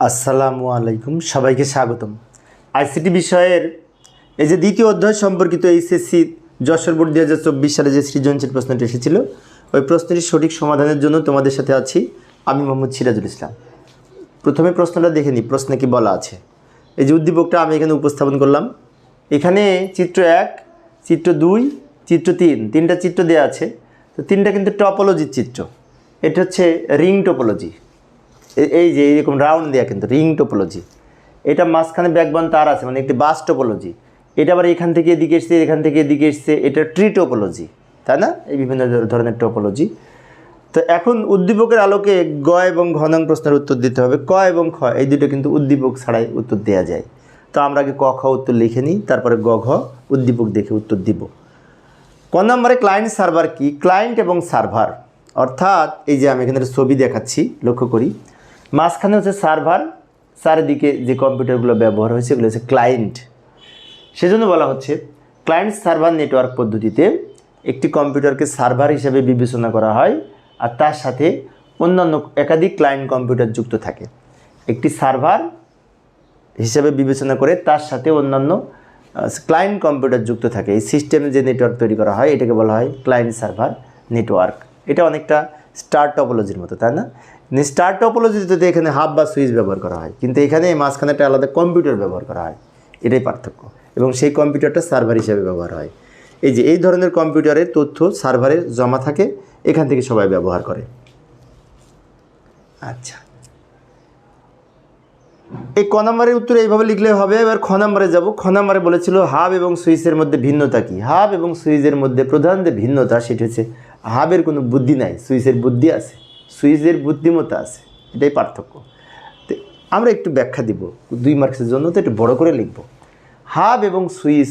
আসসালামু আলাইকুম, সবাইকে স্বাগতম। আইসিটি বিষয়ের এই যে দ্বিতীয় অধ্যায় সম্পর্কিত এইচএসসি যশোর বোর্ড দু হাজার চব্বিশ সালে যে সৃজনশীল প্রশ্নটি এসেছিল, ওই প্রশ্নটির সঠিক সমাধানের জন্য তোমাদের সাথে আছি আমি মোহাম্মদ সিরাজুল ইসলাম। প্রথমে প্রশ্নটা দেখে নিই, প্রশ্নে কি বলা আছে? এই যে উদ্দীপকটা আমি এখানে উপস্থাপন করলাম। এখানে চিত্র এক, চিত্র দুই, চিত্র তিন, তিনটা চিত্র দেওয়া আছে। তো তিনটা কিন্তু টপোলজির চিত্র। এটা হচ্ছে রিং টোপোলজি এই যে এইরকম রাউন্ড দেওয়া কিন্তু রিং টোপোলজি এটা মাঝখানে ব্যাকবন তার আছে মানে একটি বাস টোপোলজি এটা আবার এখান থেকে এদিকে এসছে, এখান থেকে এদিকে এসছে, এটা ট্রি টোপোলজি তাই না? এই বিভিন্ন ধরনের টোপোলজি তো এখন উদ্দীপকের আলোকে গ এবং ঘনং প্রশ্নের উত্তর দিতে হবে। ক এবং খ, এই দুটো কিন্তু উদ্দীপক ছাড়াই উত্তর দেওয়া যায়। তো আমরা আগে ক, খ উত্তর লিখে নিই, তারপরে গ, ঘ, উদ্দীপক দেখে উত্তর দিব। ক নম্বরে ক্লায়েন্ট সার্ভার কি? ক্লায়েন্ট এবং সার্ভার অর্থাৎ এই যে আমি এখানে ছবি দেখাচ্ছি, লক্ষ্য করি। মাঝখানে হচ্ছে সার্ভার, চারিদিকে যে কম্পিউটারগুলো ব্যবহার হয়েছে, এগুলো হচ্ছে ক্লায়েন্ট। সেজন্য বলা হচ্ছে, ক্লায়েন্ট সার্ভার নেটওয়ার্ক পদ্ধতিতে একটি কম্পিউটারকে সার্ভার হিসেবে বিবেচনা করা হয়, আর তার সাথে অন্যান্য একাধিক ক্লায়েন্ট কম্পিউটার যুক্ত থাকে। একটি সার্ভার হিসেবে বিবেচনা করে তার সাথে অন্যান্য ক্লায়েন্ট কম্পিউটার যুক্ত থাকে। এই সিস্টেমে যে নেটওয়ার্ক তৈরি করা হয়, এটাকে বলা হয় ক্লায়েন্ট সার্ভার নেটওয়ার্ক। এটা অনেকটা স্টার টপোলজির মতো, তাই না? স্টার টপোলজিতে এখানে হাব বা সুইচ ব্যবহার করা হয় কিন্তু এখানে এই মাঝখানে একটা আলাদা কম্পিউটার ব্যবহার করা হয় এটাই পার্থক্য। এবং সেই কম্পিউটারটা সার্ভার হিসেবে ব্যবহার হয়। এই যে এই ধরনের কম্পিউটারে তথ্য সার্ভারে জমা থাকে এখান থেকে সবাই ব্যবহার করে। আচ্ছা। এই ক নম্বরের উত্তর এইভাবে লিখলে হবে এবার খ নম্বরে যাব। খ নম্বরে বলেছিল হাব এবং সুইচের মধ্যে ভিন্নতা কি? হাব এবং সুইচের মধ্যে প্রধান যে ভিন্নতা সেটি হচ্ছে হাবের কোনো বুদ্ধি নাই সুইচের বুদ্ধি আছে। সুইচের বুদ্ধিমত্তা আছে, এটাই পার্থক্য। আমরা একটু ব্যাখ্যা দিব দুই মার্কসের জন্য, তো একটু বড় করে লিখব। হাব এবং সুইচ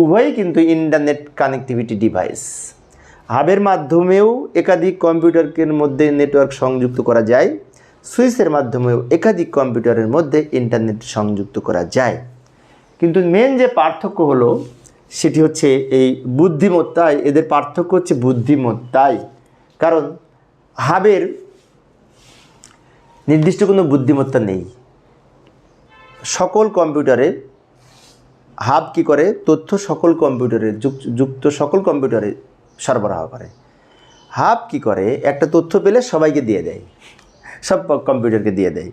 উভয়ই কিন্তু ইন্টারনেট কানেক্টিভিটি ডিভাইস। হাবের মাধ্যমেও একাধিক কম্পিউটারের মধ্যে নেটওয়ার্ক সংযুক্ত করা যায়। সুইচের মাধ্যমেও একাধিক কম্পিউটারের মধ্যে ইন্টারনেট সংযুক্ত করা যায়। কিন্তু মেন যে পার্থক্য হলো, সেটি হচ্ছে এই বুদ্ধিমত্তায়, এদের পার্থক্য হচ্ছে বুদ্ধিমত্তায়। কারণ হাবের নির্দিষ্ট কোনো বুদ্ধিমত্তা নেই। সকল কম্পিউটারে হাব কি করে? তথ্য সকল কম্পিউটারে, যুক- যুক্ত সকল কম্পিউটারে সরবরাহ করে। হাব কি করে? একটা তথ্য পেলে সবাইকে দিয়ে দেয়। সব কম্পিউটারকে দিয়ে দেয়।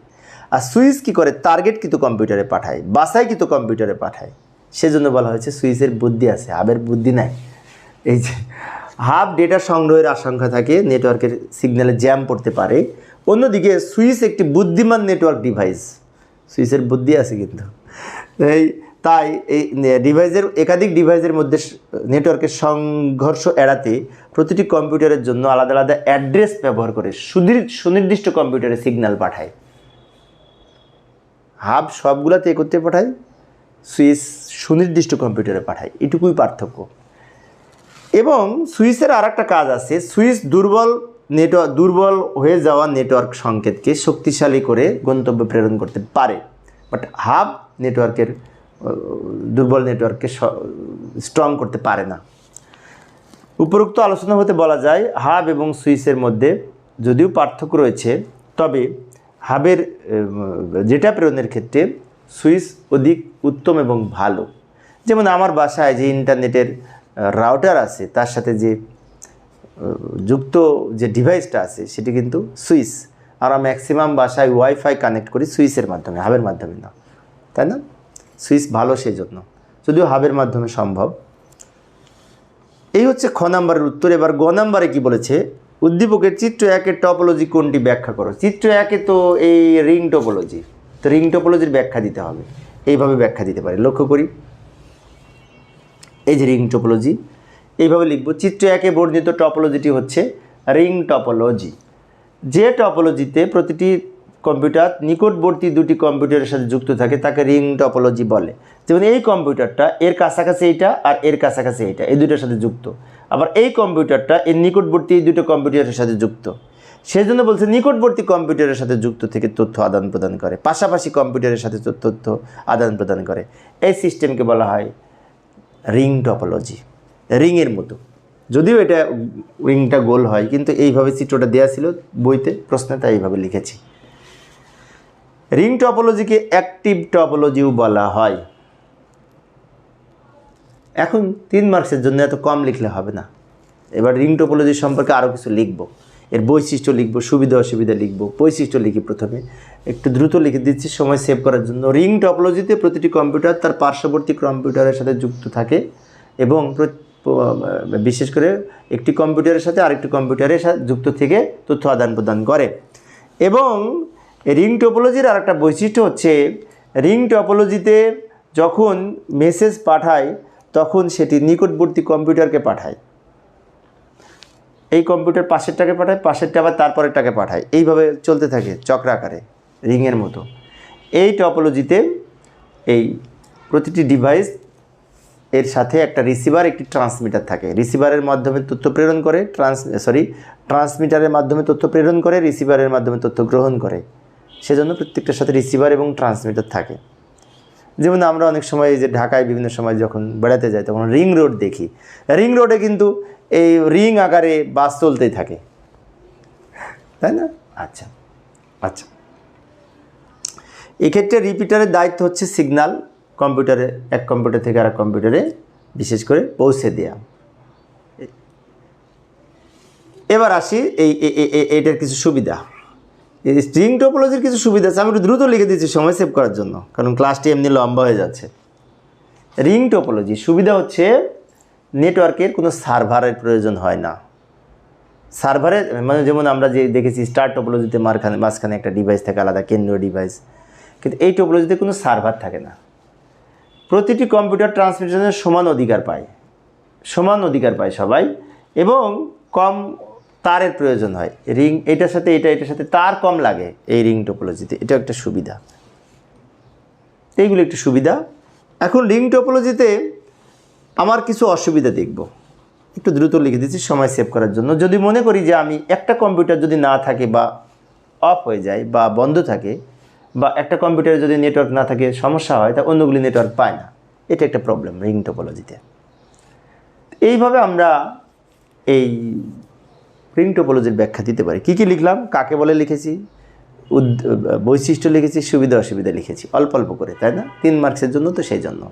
আর সুইচ কি করে? টার্গেট কিন্তু কম্পিউটারে পাঠায় বাসায় কিন্তু কম্পিউটারে পাঠায়। সেজন্য বলা হয়েছে সুইচের বুদ্ধি আছে, হাবের বুদ্ধি নাই। এই যে হাব ডেটা সংগ্রহের আশঙ্কা থাকে, নেটওয়ার্কের সিগন্যালে জ্যাম পড়তে পারে। অন্যদিকে সুইচ একটি বুদ্ধিমান নেটওয়ার্ক ডিভাইস। সুইচের বুদ্ধি আছে কিন্তু। এই, তাই এই ডিভাইসের, একাধিক ডিভাইসের মধ্যে নেটওয়ার্কের সংঘর্ষ এড়াতে প্রতিটি কম্পিউটারের জন্য আলাদা আলাদা অ্যাড্রেস ব্যবহার করে সুনির্দিষ্ট কম্পিউটারে সিগন্যাল পাঠায়। হাব সবগুলাতে একত্রে পাঠায়, সুইচ সুনির্দিষ্ট কম্পিউটারে পাঠায়। এটুকুই পার্থক্য। এবং সুইচের আর একটা কাজ আছে। সুইচ দুর্বল নেটওয়ার্ক দুর্বল হয়ে যাওয়া নেটওয়ার্ক সংকেতকে শক্তিশালী করে গন্তব্যে প্রেরণ করতে পারে। বাট হাব নেটওয়ার্কের দুর্বল নেটওয়ার্ককে স্ট্রং করতে পারে না। উপরোক্ত আলোচনা হতে বলা যায়, হাব এবং সুইচের মধ্যে যদিও পার্থক্য রয়েছে, তবে হাবের ডেটা প্রেরণের ক্ষেত্রে সুইচ অধিক উত্তম এবং ভালো। যেমন আমার বাসায় যে ইন্টারনেটের রাউটার আছে, তার সাথে যে যুক্ত যে ডিভাইসটা আছে, সেটি কিন্তু সুইচ। আমরা ম্যাক্সিমাম বাসায় ওয়াইফাই কানেক্ট করি সুইচের মাধ্যমে হাবের মাধ্যমে না। তাই না? সুইচ ভালো সেই জন্য যদিও হাবের মাধ্যমে সম্ভব। এই হচ্ছে খ নাম্বারের উত্তর। এবার গ নাম্বারে কি বলেছে? উদ্দীপকের চিত্র একের টপোলজি কোনটি ব্যাখ্যা করো। চিত্র একে তো এই রিং টপোলজি তো রিং টপোলজির ব্যাখ্যা দিতে হবে। এইভাবে ব্যাখ্যা দিতে পারে। লক্ষ্য করি। এই যে রিং টপোলজি, এইভাবে লিখব। চিত্র একে বর্ণিত টপোলজিটি হচ্ছে রিং টপোলজি। যে টপোলজিতে প্রতিটি কম্পিউটার, নিকটবর্তী দুটি কম্পিউটারের সাথে যুক্ত থাকে, তাকে রিং টপোলজি বলে। যেমন এই কম্পিউটারটা, এর কাছাকাছি এইটা আর এর কাছাকাছি এইটা, এই দুটোর সাথে যুক্ত। আবার এই কম্পিউটারটা, এর নিকটবর্তী এই দুটো কম্পিউটারের সাথে যুক্ত। সেই জন্য বলছে নিকটবর্তী কম্পিউটারের সাথে যুক্ত থেকে তথ্য আদান প্রদান করে, পাশাপাশি কম্পিউটারের সাথে তথ্য আদান প্রদান করে। এই সিস্টেমকে বলা হয় রিং টপোলজি রিংয়ের মতো। যদিও এটা রিংটা গোল হয়, কিন্তু এইভাবে চিত্রটা দেওয়া ছিল বইতে, প্রশ্নে তাই এইভাবে লিখেছি। রিং টপোলজিকে অ্যাক্টিভ টপোলজিও বলা হয়। এখন তিন মার্কসের জন্য এত কম লিখলে হবে না। এবার রিং টোপোলজি সম্পর্কে আরও কিছু লিখব। এর বৈশিষ্ট্য লিখব, সুবিধা অসুবিধা লিখব। বৈশিষ্ট্য লিখি প্রথমে। একটু দ্রুত লিখে দিচ্ছি, সময় সেভ করার জন্য। রিং টপোলজিতে প্রতিটি কম্পিউটার তার পার্শ্ববর্তী কম্পিউটারের সাথে যুক্ত থাকে এবং বিশেষ করে একটি কম্পিউটারের সাথে আরেকটি কম্পিউটারের সাথে যুক্ত থেকে তথ্য আদান প্রদান করে। এবং রিং টপোলজির আরেকটা বৈশিষ্ট্য হচ্ছে রিং টপোলজিতে যখন মেসেজ পাঠায়, তখন সেটি নিকটবর্তী কম্পিউটারকে পাঠায়। এই কম্পিউটার পাশেরটাকে পাঠায়, পাশেরটা আবার তারপরেরটাকে পাঠায়। এইভাবে চলতে থাকে চক্রাকারে রিংয়ের মতো। এই টপোলজিতে এই প্রতিটি ডিভাইস এর সাথে একটা রিসিভার একটি ট্রান্সমিটার থাকে। রিসিভারের মাধ্যমে তথ্য প্রেরণ করে ট্রান্স সরি ট্রান্সমিটারের মাধ্যমে তথ্য প্রেরণ করে রিসিভারের মাধ্যমে তথ্য গ্রহণ করে। সেজন্য প্রত্যেকটার সাথে রিসিভার এবং ট্রান্সমিটার থাকে। যেমন আমরা অনেক সময় যে ঢাকায় বিভিন্ন সময় যখন বেড়াতে যাই, তখন রিং রোড দেখি। রিং রোডে কিন্তু এই রিং আকারে বাস চলতেই থাকে। তাই না? আচ্ছা আচ্ছা। এক্ষেত্রে রিপিটারের দায়িত্ব হচ্ছে সিগন্যাল কম্পিউটারে, এক কম্পিউটার থেকে আরেক কম্পিউটারে বিশেষ করে পৌঁছে দেওয়া এবার আসি এই এটার কিছু সুবিধা। স্ট্রিং টোপোলজির কিছু সুবিধা আছে, আমি দ্রুত লিখে দিচ্ছি সময় সেভ করার জন্য, কারণ ক্লাসটি এমনি লম্বা হয়ে যাচ্ছে। রিং টোপোলজি সুবিধা হচ্ছে নেটওয়ার্কের কোনো সার্ভারের প্রয়োজন হয় না। সার্ভারে মানে যেমন আমরা যে দেখেছি স্টার টোপোলজিতে মারখানে, মাঝখানে একটা ডিভাইস থাকে, আলাদা কেন্দ্রীয় ডিভাইস কিন্তু এই টোপোলজিতে কোনো সার্ভার থাকে না। প্রতিটি কম্পিউটার ট্রান্সমিশনের সমান অধিকার পায়। সমান অধিকার পায় সবাই। এবং কম তারের প্রয়োজন হয়। রিং, এটার সাথে এটা, এটার সাথে তার কম লাগে এই রিং টোপোলজিতে। এটা একটা সুবিধা। এইগুলো একটু সুবিধা। এখন রিং টোপোলজিতে আমার কিছু অসুবিধা দেখব। একটু দ্রুত লিখে দিচ্ছি, সময় সেভ করার জন্য। যদি মনে করি যে আমি একটা কম্পিউটার যদি না থাকে বা অফ হয়ে যায় বা বন্ধ থাকে বা একটা কম্পিউটারে যদি নেটওয়ার্ক না থাকে, সমস্যা হয়, তা অন্যগুলি নেটওয়ার্ক পায় না। এটা একটা প্রবলেম রিং টোপোলজিতে এইভাবে আমরা এই রিং টোপোলজির ব্যাখ্যা দিতে পারি। কী কী লিখলাম? কাকে বলে লিখেছি? বৈশিষ্ট্য লিখেছি সুবিধা অসুবিধা লিখেছি। অল্প অল্প করে, তাই না? তিন মার্কসের জন্য তো সেই জন্য।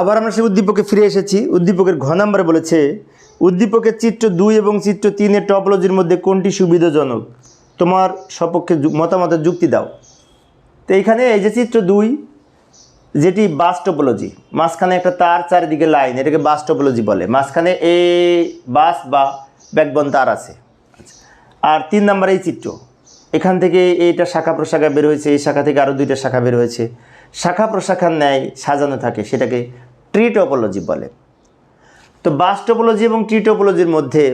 আবার আমরা সেই উদ্দীপকে ফিরে এসেছি। উদ্দীপকের ঘ নম্বরে বলেছে, উদ্দীপকের চিত্র দুই এবং চিত্র তিনের টপোলজির মধ্যে কোনটি সুবিধাজনক? তোমার সপক্ষে মতামতের যুক্তি দাও। তো এইখানে এই যে চিত্র দুই, যেটি বাস টোপোলজি মাঝখানে একটা তার চারিদিকে লাইন এটাকে বাস টোপোলজি বলে। মাঝখানে এ, বাস বা ব্যাকবন তার আছে। আর তিন নাম্বার এই চিত্র। এখান থেকে এইটা শাখা প্রশাখা বের হয়েছে, এই শাখা থেকে আরও দুইটা শাখা বের হয়েছে। শাখা প্রশাখার ন্যায় সাজানো থাকে, সেটাকে ট্রি টোপোলজি বলে। তো বাস টোপোলজি এবং ট্রি টোপোলজির মধ্যে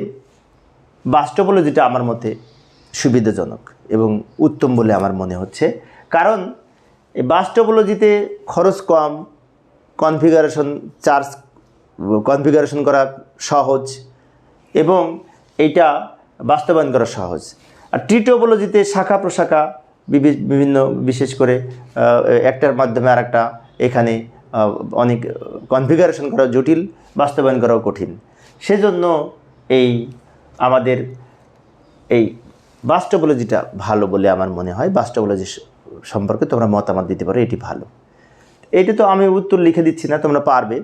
বাস টোপোলজিটা আমার মতে সুবিধাজনক এবং উত্তম বলে আমার মনে হচ্ছে। কারণ এই বাস টোপোলজিতে খরচ কম, কনফিগারেশন চার্জ, কনফিগারেশন করা সহজ এবং এইটা বাস্তবায়ন করা সহজ। আর টি টোপোলজিতে শাখা প্রশাখা বিভিন্ন, বিশেষ করে একটার মাধ্যমে আরেকটা এখানে অনেক কনফিগারেশন করা জটিল, বাস্তবায়ন করাও কঠিন। সেজন্য এই আমাদের এই বাস্টোপোলজিটা ভালো বলে আমার মনে হয়। বাস্টোপোলজি সম্পর্কে তোমরা মতামত দিতে পারো, এটি ভালো। এটা তো আমি উত্তর লিখে দিচ্ছি না, তোমরা পারবে।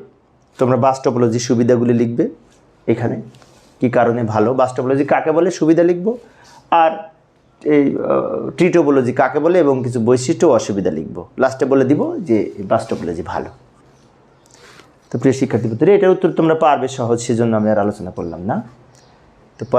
তোমরা বাস্টোপোলজির সুবিধাগুলি লিখবে এখানে, কি কারণে ভালো? বাস্টোপোলজি কাকে বলে? সুবিধা লিখব। আর এই ট্রিটোপোলজি কাকে বলে এবং কিছু বৈশিষ্ট্য অসুবিধা লিখব। লাস্টে বলে দিব যে বাস্টোপোলজি ভালো। তো প্রিয় শিক্ষার্থী পুত্র এটার উত্তর তোমরা পারবে সহজ, সেজন্য আমি আর আলোচনা করলাম না। তো পরে